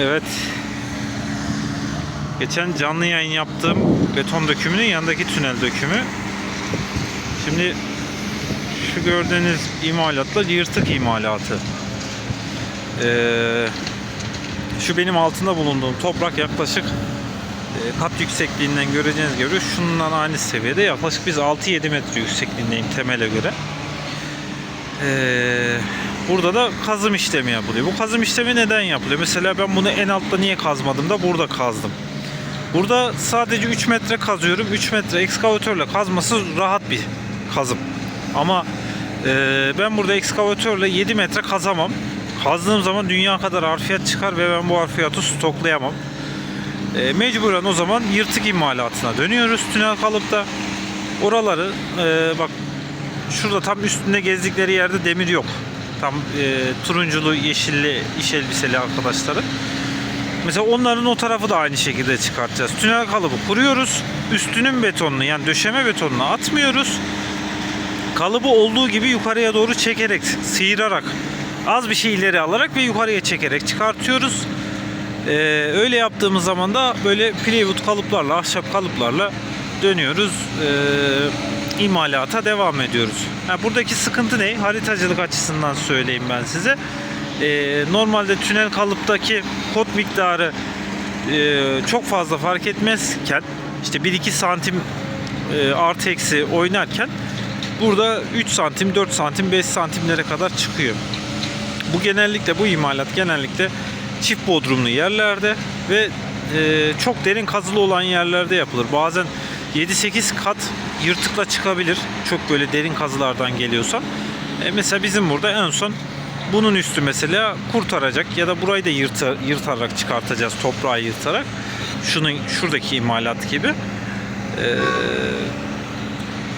Evet. Geçen canlı yayın yaptığım beton dökümünün yanındaki tünel dökümü. Şimdi şu gördüğünüz imalatla yırtık imalatı. Ee, şu benim altında bulunduğum toprak yaklaşık e, kat yüksekliğinden göreceğiniz gibi şundan aynı seviyede yaklaşık biz 6-7 metre yüksekliğindeyim temele göre. Ee, burada da kazım işlemi yapılıyor. Bu kazım işlemi neden yapılıyor? Mesela ben bunu en altta niye kazmadım da burada kazdım. Burada sadece 3 metre kazıyorum. 3 metre ekskavatörle kazması rahat bir kazım. Ama e, ben burada ekskavatörle 7 metre kazamam. Kazdığım zaman dünya kadar harfiyat çıkar ve ben bu harfiyatı stoklayamam. E, mecburen o zaman yırtık imalatına dönüyoruz tünel kalıpta. Oraları e, bak şurada tam üstünde gezdikleri yerde demir yok. Tam e, turunculu, yeşilli, iş elbiseli arkadaşları. Mesela onların o tarafı da aynı şekilde çıkartacağız. Tünel kalıbı kuruyoruz. Üstünün betonunu yani döşeme betonunu atmıyoruz. Kalıbı olduğu gibi yukarıya doğru çekerek, sıyırarak, az bir şey ileri alarak ve yukarıya çekerek çıkartıyoruz. Ee, öyle yaptığımız zaman da böyle plywood kalıplarla, ahşap kalıplarla dönüyoruz. Ee, imalata devam ediyoruz. Ha, buradaki sıkıntı ne? Haritacılık açısından söyleyeyim ben size. Ee, normalde tünel kalıptaki kod miktarı e, çok fazla fark etmezken işte 1-2 santim e, artı eksi oynarken burada 3 santim, 4 santim, 5 santimlere kadar çıkıyor. Bu genellikle bu imalat genellikle çift bodrumlu yerlerde ve e, çok derin kazılı olan yerlerde yapılır. Bazen 7-8 kat yırtıkla çıkabilir. Çok böyle derin kazılardan geliyorsa. E, mesela bizim burada en son bunun üstü mesela kurtaracak ya da burayı da yırta, yırtarak çıkartacağız toprağı yırtarak. Şunun şuradaki imalat gibi. E,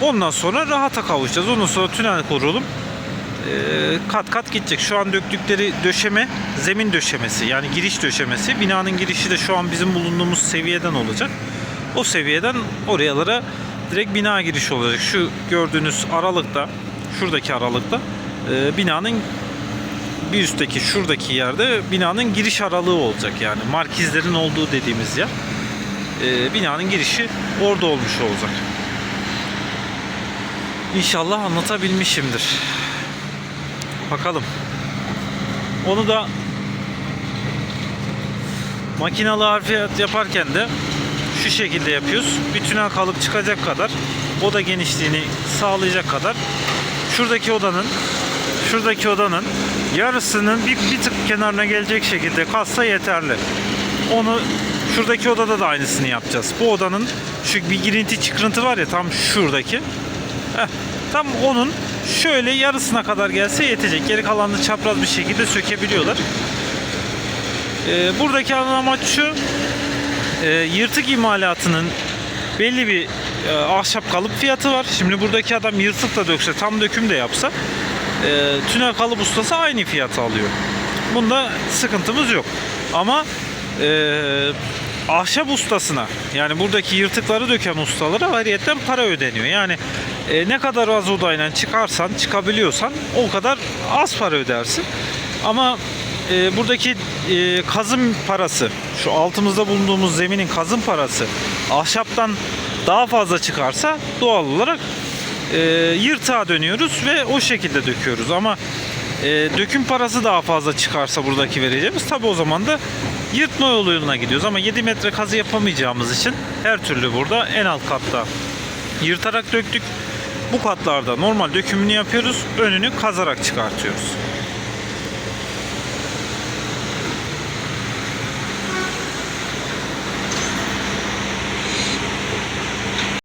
ondan sonra rahata kavuşacağız. Ondan sonra tünel kurulup e, kat kat gidecek. Şu an döktükleri döşeme zemin döşemesi yani giriş döşemesi. Binanın girişi de şu an bizim bulunduğumuz seviyeden olacak. O seviyeden oralara direkt bina girişi olacak. Şu gördüğünüz aralıkta, şuradaki aralıkta e, binanın bir üstteki şuradaki yerde binanın giriş aralığı olacak yani markizlerin olduğu dediğimiz yer. E, binanın girişi orada olmuş olacak. İnşallah anlatabilmişimdir. Bakalım. Onu da makinalı harfiyat yaparken de şu şekilde yapıyoruz. Bir tünel kalıp çıkacak kadar oda genişliğini sağlayacak kadar şuradaki odanın şuradaki odanın yarısının bir, bir tık kenarına gelecek şekilde kassa yeterli. Onu şuradaki odada da aynısını yapacağız. Bu odanın şu bir girinti çıkıntı var ya tam şuradaki. Heh, tam onun şöyle yarısına kadar gelse yetecek. Geri kalanını çapraz bir şekilde sökebiliyorlar. Ee, buradaki ana amaç şu. E, yırtık imalatının belli bir e, ahşap kalıp fiyatı var. Şimdi buradaki adam yırtık da dökse, tam döküm de yapsa e, tünel kalıp ustası aynı fiyatı alıyor. Bunda sıkıntımız yok. Ama e, ahşap ustasına yani buradaki yırtıkları döken ustalara ayrıyetten para ödeniyor. Yani e, ne kadar az odayla çıkarsan, çıkabiliyorsan o kadar az para ödersin. Ama e, buradaki e, kazım parası, şu altımızda bulunduğumuz zeminin kazım parası ahşaptan daha fazla çıkarsa doğal olarak e, yırtığa dönüyoruz ve o şekilde döküyoruz. Ama e, döküm parası daha fazla çıkarsa buradaki vereceğimiz tabi o zaman da yırtma yoluna gidiyoruz. Ama 7 metre kazı yapamayacağımız için her türlü burada en alt katta yırtarak döktük. Bu katlarda normal dökümünü yapıyoruz. Önünü kazarak çıkartıyoruz.